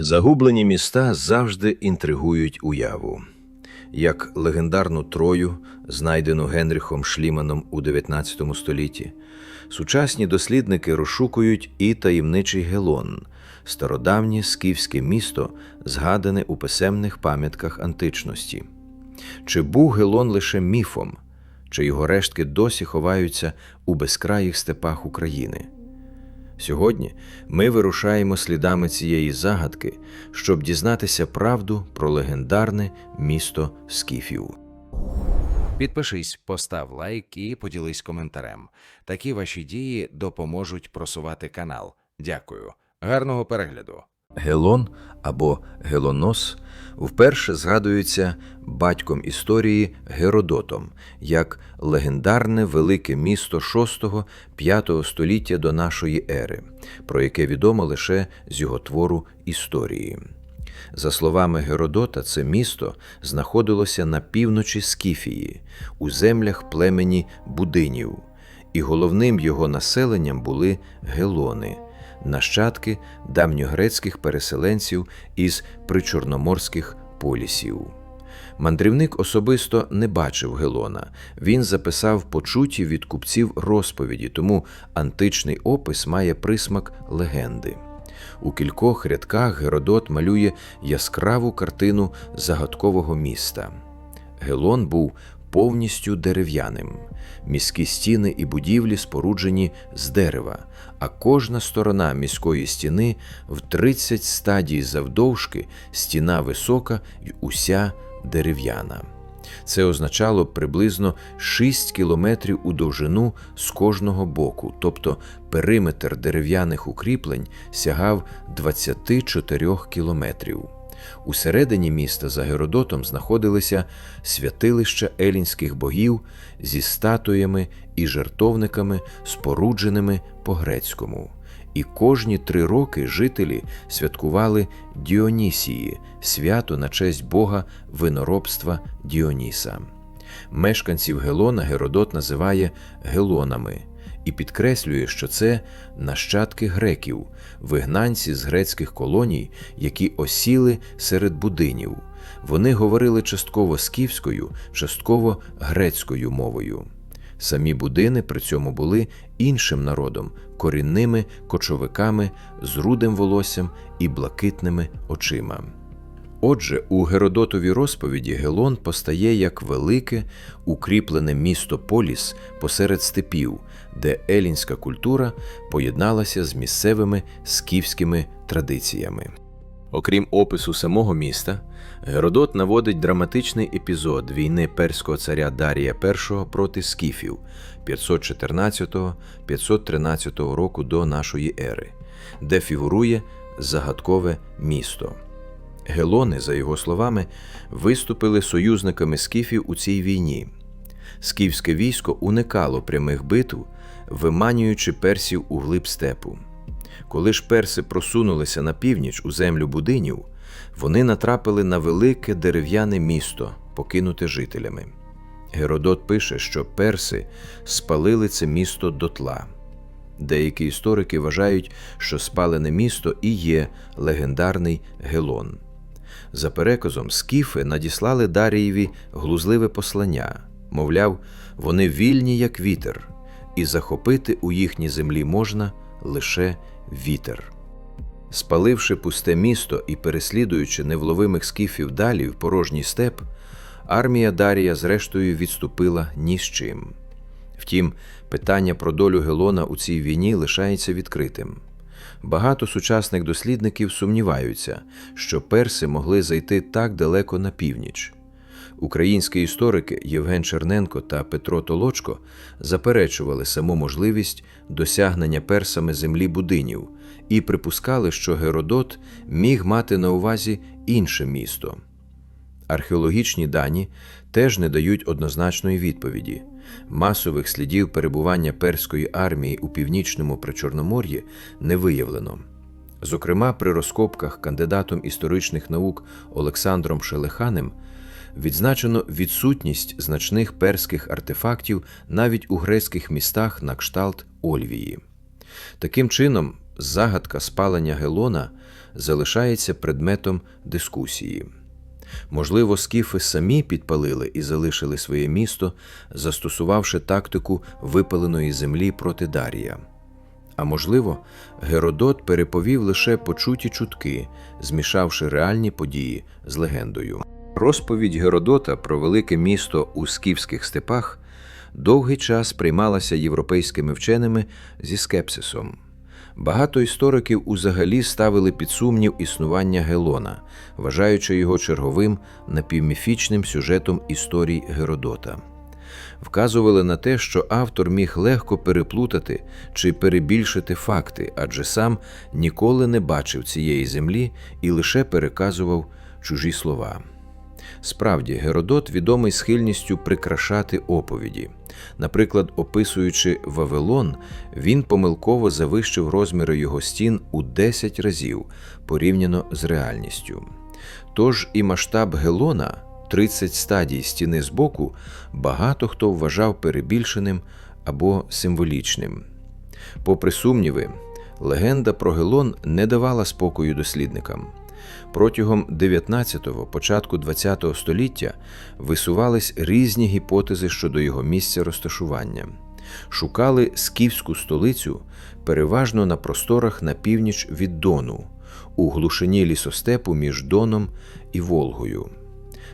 Загублені міста завжди інтригують уяву. Як легендарну Трою, знайдену Генріхом Шліманом у 19 столітті, сучасні дослідники розшукують і таємничий Гелон, стародавнє скіфське місто, згадане у писемних пам'ятках античності. Чи був Гелон лише міфом, чи його рештки досі ховаються у безкраїх степах України? Сьогодні ми вирушаємо слідами цієї загадки, щоб дізнатися правду про легендарне місто Скіфів. Підпишись, постав лайк і поділись коментарем. Такі ваші дії допоможуть просувати канал. Дякую. Гарного перегляду. Гелон або Гелонос вперше згадується батьком історії Геродотом як легендарне велике місто 6-5 століття до нашої ери, про яке відомо лише з його твору історії. За словами Геродота, це місто знаходилося на півночі Скіфії, у землях племені Будинів, і головним його населенням були гелони – нащадки давньогрецьких переселенців із причорноморських полісів. Мандрівник особисто не бачив Гелона. Він записав почуті від купців розповіді, тому античний опис має присмак легенди. У кількох рядках Геродот малює яскраву картину загадкового міста. Гелон був повністю дерев'яним. Міські стіни і будівлі споруджені з дерева, а кожна сторона міської стіни в 30 стадій завдовжки, стіна висока й уся дерев'яна. Це означало приблизно 6 кілометрів у довжину з кожного боку, тобто периметр дерев'яних укріплень сягав 24 кілометрів. Усередині міста за Геродотом знаходилися святилища елінських богів зі статуями і жертовниками, спорудженими по-грецькому. І кожні три роки жителі святкували Діонісії, свято на честь Бога виноробства Діоніса. Мешканців Гелона Геродот називає гелонами і підкреслює, що це нащадки греків, вигнанці з грецьких колоній, які осіли серед будинів. Вони говорили частково скіфською, частково грецькою мовою. Самі будини при цьому були іншим народом, корінними кочовиками з рудим волоссям і блакитними очима. Отже, у Геродотовій розповіді Гелон постає як велике, укріплене місто Поліс посеред степів, де елінська культура поєдналася з місцевими скіфськими традиціями. Окрім опису самого міста, Геродот наводить драматичний епізод війни перського царя Дарія І проти скіфів 514-513 року до нашої ери, де фігурує загадкове місто. Гелони, за його словами, виступили союзниками скіфів у цій війні. Скіфське військо уникало прямих битв, виманюючи персів у глиб степу. Коли ж перси просунулися на північ у землю будинів, вони натрапили на велике дерев'яне місто, покинуте жителями. Геродот пише, що перси спалили це місто дотла. Деякі історики вважають, що спалене місто і є легендарний Гелон. За переказом, скіфи надіслали Дарієві глузливе послання, мовляв, вони вільні, як вітер, і захопити у їхній землі можна лише вітер. Спаливши пусте місто і переслідуючи невловимих скіфів далі в порожній степ, армія Дарія зрештою відступила ні з чим. Втім, питання про долю Гелона у цій війні лишається відкритим. Багато сучасних дослідників сумніваються, що перси могли зайти так далеко на північ. Українські історики Євген Черненко та Петро Толочко заперечували саму можливість досягнення персами землі будинів і припускали, що Геродот міг мати на увазі інше місто. Археологічні дані теж не дають однозначної відповіді. Масових слідів перебування перської армії у північному Причорномор'ї не виявлено. Зокрема, при розкопках кандидатом історичних наук Олександром Шелеханем відзначено відсутність значних перських артефактів навіть у грецьких містах на кшталт Ольвії. Таким чином, загадка спалення Гелона залишається предметом дискусії. Можливо, скіфи самі підпалили і залишили своє місто, застосувавши тактику випаленої землі проти Дарія. А можливо, Геродот переповів лише почуті чутки, змішавши реальні події з легендою. Розповідь Геродота про велике місто у скіфських степах довгий час приймалася європейськими вченими зі скепсисом. Багато істориків узагалі ставили під сумнів існування Гелона, вважаючи його черговим напівміфічним сюжетом історій Геродота. Вказували на те, що автор міг легко переплутати чи перебільшити факти, адже сам ніколи не бачив цієї землі і лише переказував чужі слова. Справді, Геродот відомий схильністю прикрашати оповіді. Наприклад, описуючи Вавилон, він помилково завищив розміри його стін у 10 разів порівняно з реальністю. Тож і масштаб Гелона, 30 стадій стіни збоку, багато хто вважав перебільшеним або символічним. Попри сумніви, легенда про Гелон не давала спокою дослідникам. Протягом 19-го, початку 20-го століття висувались різні гіпотези щодо його місця розташування. Шукали скіфську столицю переважно на просторах на північ від Дону, у глушині лісостепу між Доном і Волгою.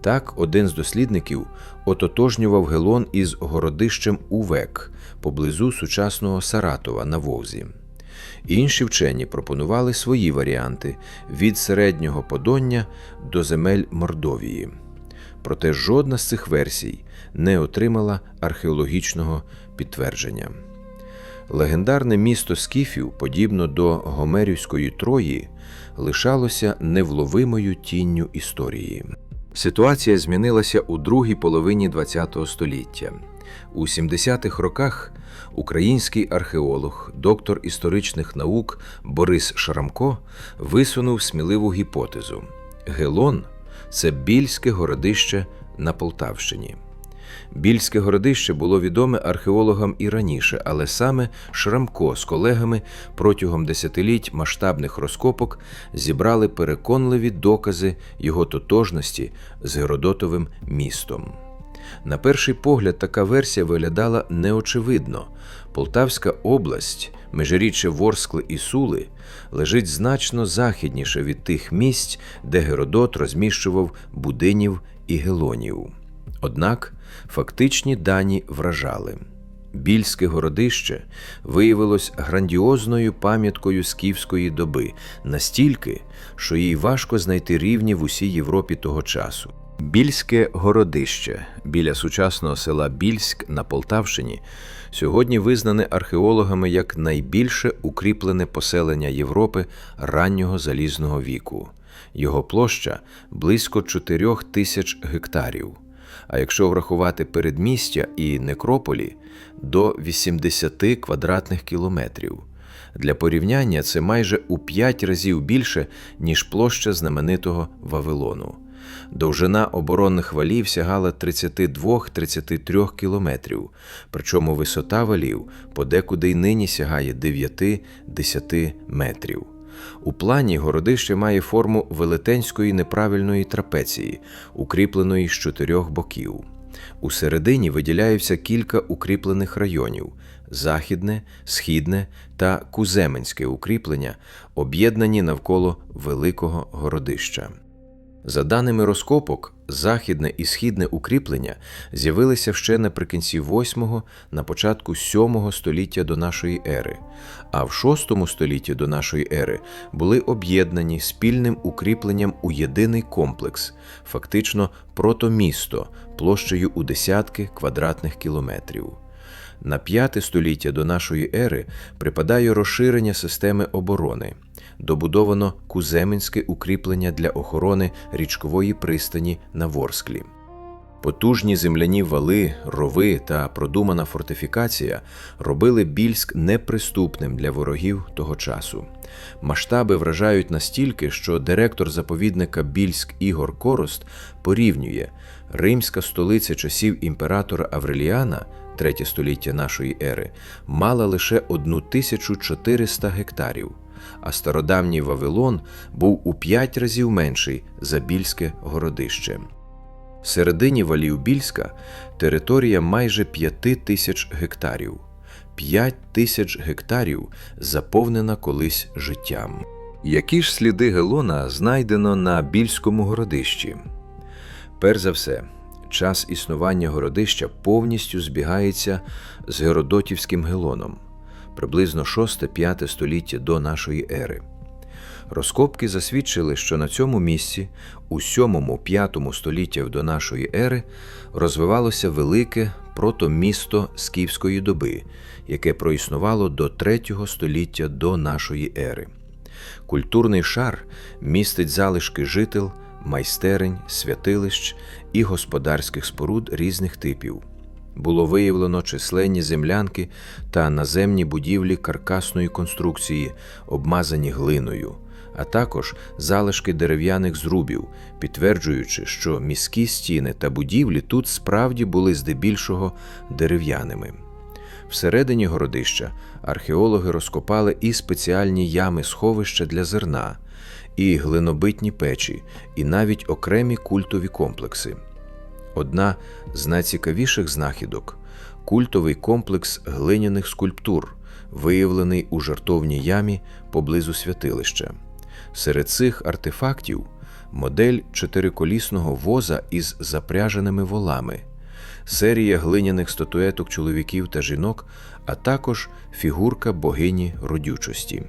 Так, один з дослідників ототожнював Гелон із городищем Увек поблизу сучасного Саратова на Вовзі. Інші вчені пропонували свої варіанти від середнього Подоння до земель Мордовії. Проте жодна з цих версій не отримала археологічного підтвердження. Легендарне місто Скіфів, подібно до Гомерівської Трої, лишалося невловимою тінню історії. Ситуація змінилася у другій половині ХХ століття. У 70-х роках український археолог, доктор історичних наук Борис Шарамко висунув сміливу гіпотезу: Гелон це більське городище на Полтавщині. Більське городище було відоме археологам і раніше, але саме Шрамко з колегами протягом десятиліть масштабних розкопок зібрали переконливі докази його тотожності з Геродотовим містом. На перший погляд, така версія виглядала неочевидно. Полтавська область, межиріччя Ворскли і Сули, лежить значно західніше від тих місць, де Геродот розміщував будинів і гелонів. Однак фактичні дані вражали. Більське городище виявилось грандіозною пам'яткою скіфської доби, настільки, що їй важко знайти рівні в усій Європі того часу. Більське городище біля сучасного села Більськ на Полтавщині сьогодні визнане археологами як найбільше укріплене поселення Європи раннього залізного віку. Його площа близько 4 тисяч гектарів. А якщо врахувати передмістя і некрополі до 80 квадратних кілометрів. Для порівняння це майже у 5 разів більше, ніж площа знаменитого Вавилону. Довжина оборонних валів сягала 32-33 кілометрів, причому висота валів подекуди й нині сягає 9-10 метрів. У плані городище має форму велетенської неправильної трапеції, укріпленої з чотирьох боків. У середині виділяються кілька укріплених районів західне, східне та куземенське укріплення, об'єднані навколо великого городища. За даними розкопок, західне і східне укріплення з'явилися ще наприкінці 8-го, на початку 7-го століття до нашої ери, а в 6 столітті до нашої ери були об'єднані спільним укріпленням у єдиний комплекс, фактично протомісто площею у десятки квадратних кілометрів. На п'яте століття до нашої ери припадає розширення системи оборони. Добудовано куземенське укріплення для охорони річкової пристані на Ворсклі. Потужні земляні вали, рови та продумана фортифікація робили Більськ неприступним для ворогів того часу. Масштаби вражають настільки, що директор заповідника Більськ Ігор Корост порівнює римська столиця часів імператора Авреліана, третє століття нашої ери, мала лише 1400 гектарів. А стародавній Вавилон був у п'ять разів менший за Більське городище. В середині валів Більська територія майже п'яти тисяч гектарів. П'ять тисяч гектарів заповнена колись життям. Які ж сліди Гелона знайдено на Більському городищі? Перш за все, час існування городища повністю збігається з Геродотівським Гелоном, приблизно 6-5 століття до нашої ери. Розкопки засвідчили, що на цьому місці у 7-5 століттях до нашої ери розвивалося велике протомісто скіфської доби, яке проіснувало до 3 століття до нашої ери. Культурний шар містить залишки жител, майстерень, святилищ і господарських споруд різних типів. Було виявлено численні землянки та наземні будівлі каркасної конструкції, обмазані глиною, а також залишки дерев'яних зрубів, підтверджуючи, що міські стіни та будівлі тут справді були здебільшого дерев'яними. Всередині городища археологи розкопали і спеціальні ями сховища для зерна, і глинобитні печі, і навіть окремі культові комплекси. Одна з найцікавіших знахідок культовий комплекс глиняних скульптур, виявлений у жартовній ямі поблизу святилища. Серед цих артефактів модель чотириколісного воза із запряженими волами, серія глиняних статуеток чоловіків та жінок, а також фігурка богині родючості.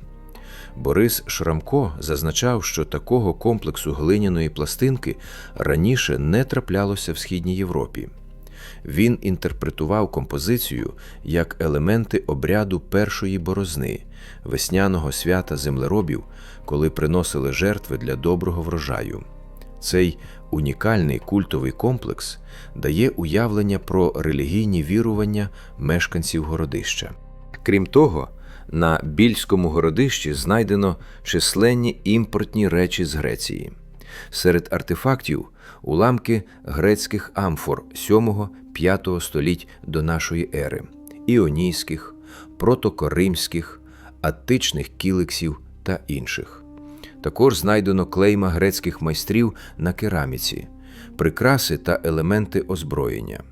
Борис Шрамко зазначав, що такого комплексу глиняної пластинки раніше не траплялося в Східній Європі. Він інтерпретував композицію як елементи обряду першої борозни, весняного свята землеробів, коли приносили жертви для доброго врожаю. Цей унікальний культовий комплекс дає уявлення про релігійні вірування мешканців городища. Крім того, на більському городищі знайдено численні імпортні речі з Греції. Серед артефактів уламки грецьких амфор 7-5 століть до нашої ери, іонійських, протокоримських, аттичних кілексів та інших. Також знайдено клейма грецьких майстрів на кераміці, прикраси та елементи озброєння.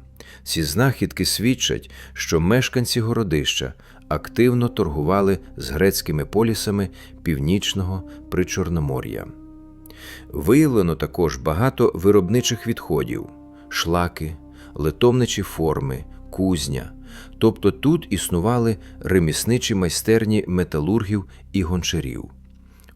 Ці знахідки свідчать, що мешканці городища активно торгували з грецькими полісами північного причорномор'я. Виявлено також багато виробничих відходів, шлаки, литовничі форми, кузня. Тобто тут існували ремісничі майстерні металургів і гончарів.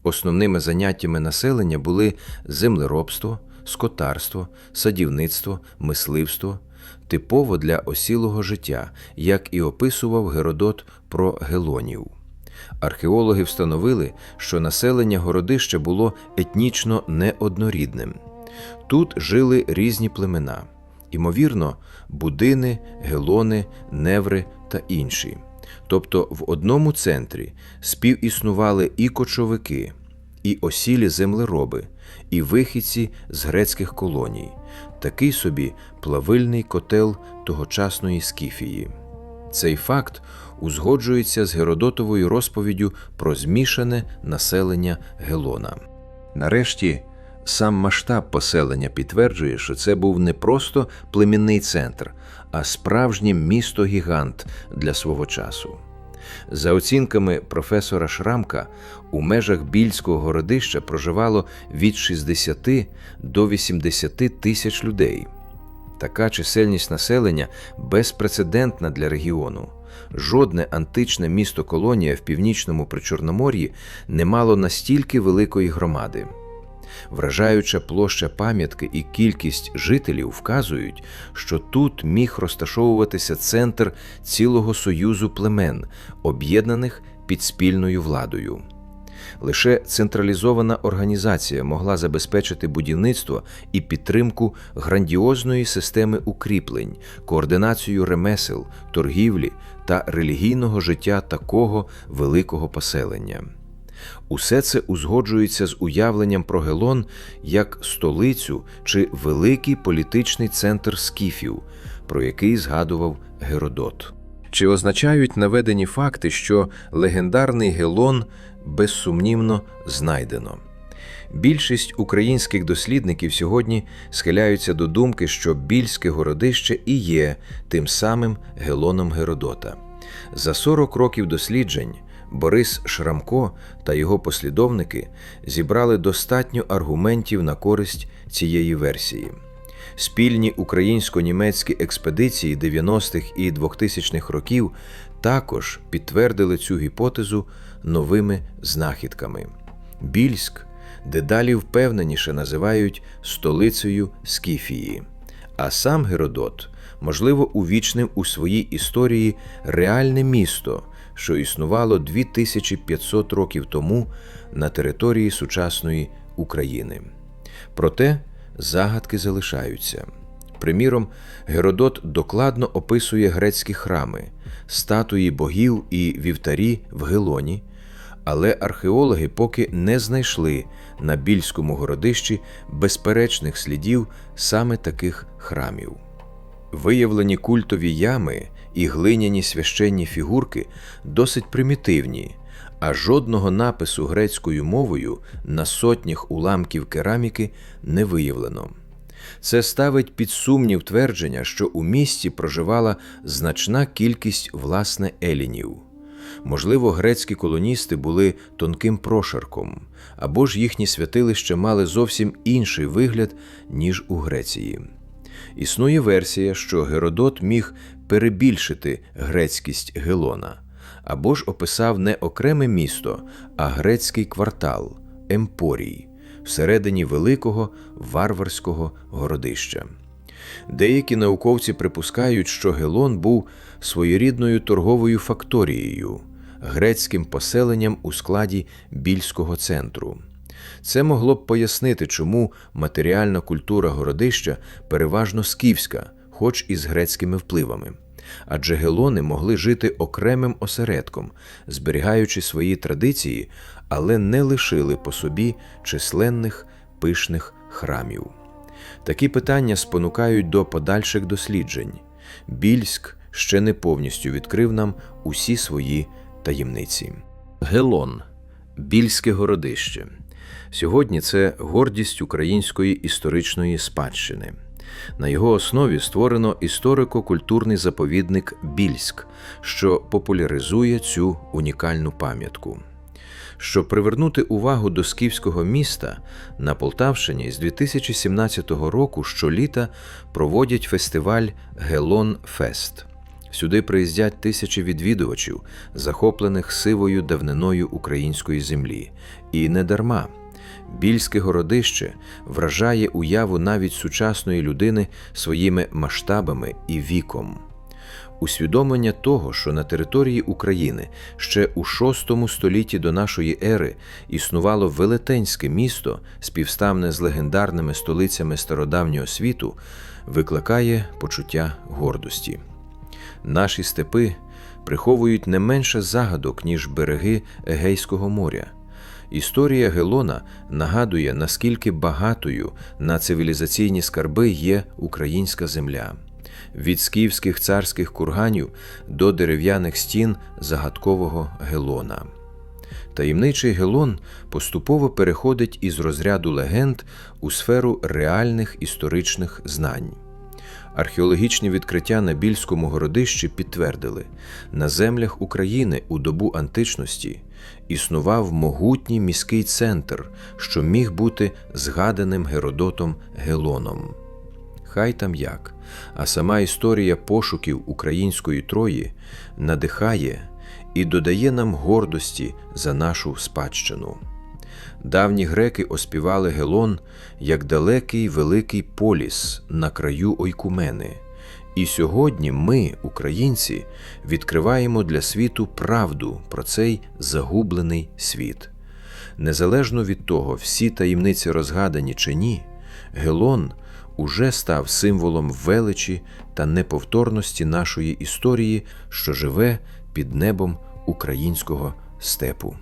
Основними заняттями населення були землеробство, скотарство, садівництво, мисливство, типово для осілого життя, як і описував Геродот про гелонів. Археологи встановили, що населення городища було етнічно неоднорідним. Тут жили різні племена, ймовірно, будини, гелони, неври та інші. Тобто в одному центрі співіснували і кочовики, і осілі землероби, і вихідці з грецьких колоній, такий собі плавильний котел тогочасної Скіфії. Цей факт узгоджується з Геродотовою розповіддю про змішане населення Гелона. Нарешті, сам масштаб поселення підтверджує, що це був не просто племінний центр, а справжнє місто-гігант для свого часу. За оцінками професора Шрамка, у межах більського городища проживало від 60 до 80 тисяч людей. Така чисельність населення безпрецедентна для регіону. Жодне античне місто-колонія в північному Причорномор'ї не мало настільки великої громади. Вражаюча площа пам'ятки і кількість жителів вказують, що тут міг розташовуватися центр цілого союзу племен, об'єднаних під спільною владою. Лише централізована організація могла забезпечити будівництво і підтримку грандіозної системи укріплень, координацію ремесел, торгівлі та релігійного життя такого великого поселення. Усе це узгоджується з уявленням про Гелон як столицю чи великий політичний центр скіфів, про який згадував Геродот. Чи означають наведені факти, що легендарний Гелон безсумнівно знайдено? Більшість українських дослідників сьогодні схиляються до думки, що Більське городище і є тим самим Гелоном Геродота. За 40 років досліджень Борис Шрамко та його послідовники зібрали достатньо аргументів на користь цієї версії. Спільні українсько-німецькі експедиції 90-х і 2000-х років також підтвердили цю гіпотезу новими знахідками. Більськ дедалі впевненіше називають столицею Скіфії, а сам Геродот, можливо, увічнив у своїй історії реальне місто, що існувало 2500 років тому на території сучасної України. Проте загадки залишаються. Приміром, Геродот докладно описує грецькі храми, статуї богів і вівтарі в Гелоні, але археологи поки не знайшли на Більському городищі безперечних слідів саме таких храмів. Виявлені культові ями і глиняні священні фігурки досить примітивні, а жодного напису грецькою мовою на сотнях уламків кераміки не виявлено. Це ставить під сумнів твердження, що у місті проживала значна кількість власне елінів. Можливо, грецькі колоністи були тонким прошарком, або ж їхні святилища мали зовсім інший вигляд, ніж у Греції. Існує версія, що Геродот міг перебільшити грецькість Гелона, або ж описав не окреме місто, а грецький квартал Емпорій всередині великого варварського городища. Деякі науковці припускають, що Гелон був своєрідною торговою факторією, грецьким поселенням у складі більського центру. Це могло б пояснити, чому матеріальна культура городища переважно скіфська, хоч і з грецькими впливами. Адже гелони могли жити окремим осередком, зберігаючи свої традиції, але не лишили по собі численних пишних храмів. Такі питання спонукають до подальших досліджень. Більськ ще не повністю відкрив нам усі свої таємниці. Гелон Більське городище. Сьогодні це гордість української історичної спадщини. На його основі створено історико-культурний заповідник Більськ, що популяризує цю унікальну пам'ятку. Щоб привернути увагу до скіфського міста, на Полтавщині з 2017 року щоліта проводять фестиваль Гелон Фест. Сюди приїздять тисячі відвідувачів, захоплених сивою давниною української землі. І не дарма. Більське городище вражає уяву навіть сучасної людини своїми масштабами і віком. Усвідомлення того, що на території України ще у VI столітті до нашої ери існувало велетенське місто, співставне з легендарними столицями стародавнього світу, викликає почуття гордості. Наші степи приховують не менше загадок, ніж береги Егейського моря. Історія Гелона нагадує, наскільки багатою на цивілізаційні скарби є українська земля. Від скіфських царських курганів до дерев'яних стін загадкового Гелона. Таємничий Гелон поступово переходить із розряду легенд у сферу реальних історичних знань. Археологічні відкриття на Більському городищі підтвердили, на землях України у добу античності існував могутній міський центр, що міг бути згаданим Геродотом Гелоном. Хай там як, а сама історія пошуків української Трої надихає і додає нам гордості за нашу спадщину. Давні греки оспівали Гелон як далекий великий поліс на краю Ойкумени. І сьогодні ми, українці, відкриваємо для світу правду про цей загублений світ. Незалежно від того, всі таємниці розгадані чи ні, Гелон уже став символом величі та неповторності нашої історії, що живе під небом українського степу.